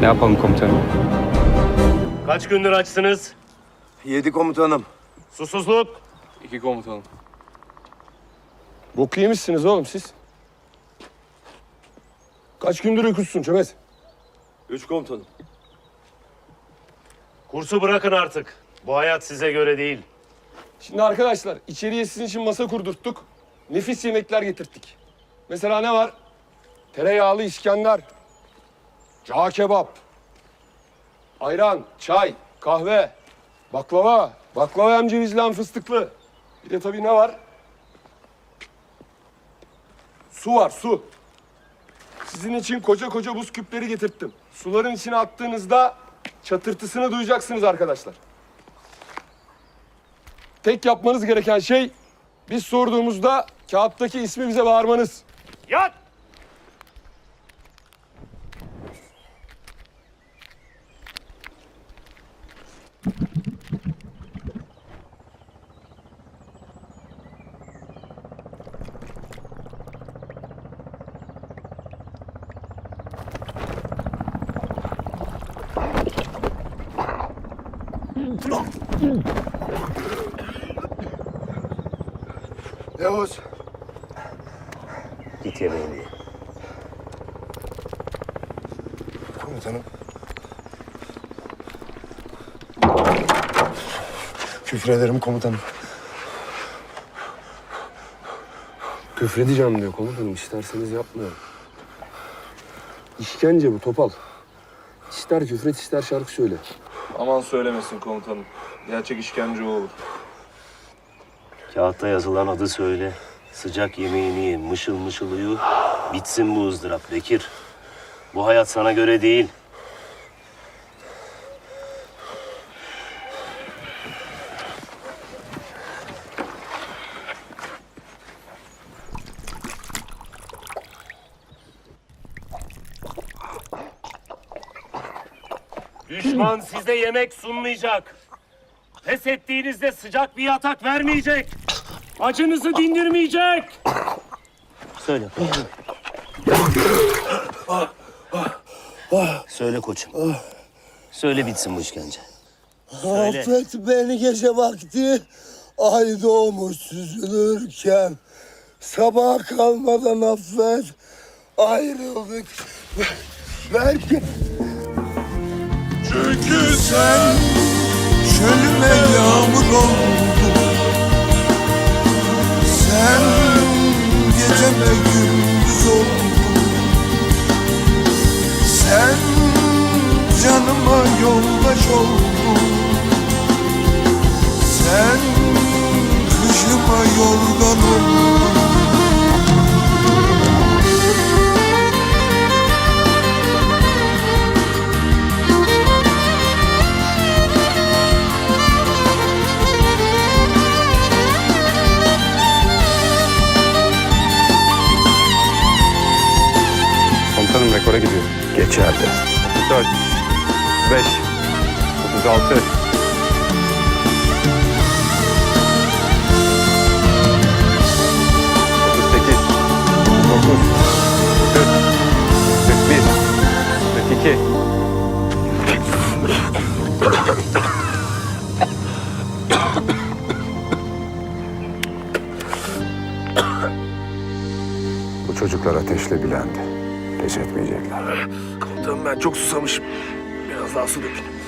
Ne yapalım komutanım? Kaç gündür açsınız? Yedi komutanım. Susuzluk. İki komutanım. Boku yemişsiniz oğlum siz. Kaç gündür uykusuzsun Çömez? Üç komutanım. Kursu bırakın artık. Bu hayat size göre değil. Şimdi arkadaşlar içeriye sizin için masa kurdurttuk. Nefis yemekler getirttik. Mesela ne var? Tereyağlı İskender. Cağ kebap. Ayran, çay, kahve, baklava. Baklava hem cevizli hem fıstıklı. Bir de tabii ne var? Su var, su. Sizin için koca koca buz küpleri getirttim. Suların içine attığınızda çatırtısını duyacaksınız arkadaşlar. Tek yapmanız gereken şey biz sorduğumuzda kağıttaki ismi bize bağırmanız. Yat! Yavuz. Git yemeğini ye. Komutanım. Küfrederim komutanım. Küfredeceğim diyor komutanım. İsterseniz yapmıyorum. İşkence bu topal. İster küfret ister şarkı söyle. Aman söylemesin komutanım. Gerçek işkence olur. Kağıtta yazılan adı söyle. Sıcak yemeğini ye, mışıl mışıl uyu. Bitsin bu ızdırap Bekir. Bu hayat sana göre değil. Düşman size yemek sunmayacak. Pes ettiğinizde sıcak bir yatak vermeyecek. Acınızı dindirmeyecek. Söyle koçum. Söyle koçum. Söyle bitsin bu işkence. Söyle. Affet beni gece vakti ay doğmuş süzülürken sabah kalmadan affet ayrıldık belki Çünkü sen çölüme yağmur oldun. Sen geceme gündüz oldun. Sen canıma yoldaş oldun Komutanım rekora gidiyor. Geçerli. 4, 5, 36, Otuz sekiz, dokuz, kırk, kırk bir, kırk iki. Bu çocuklar ateşle bilendi. Pes etmeyecekler. Komutanım ben çok susamışım. Biraz daha su dökün.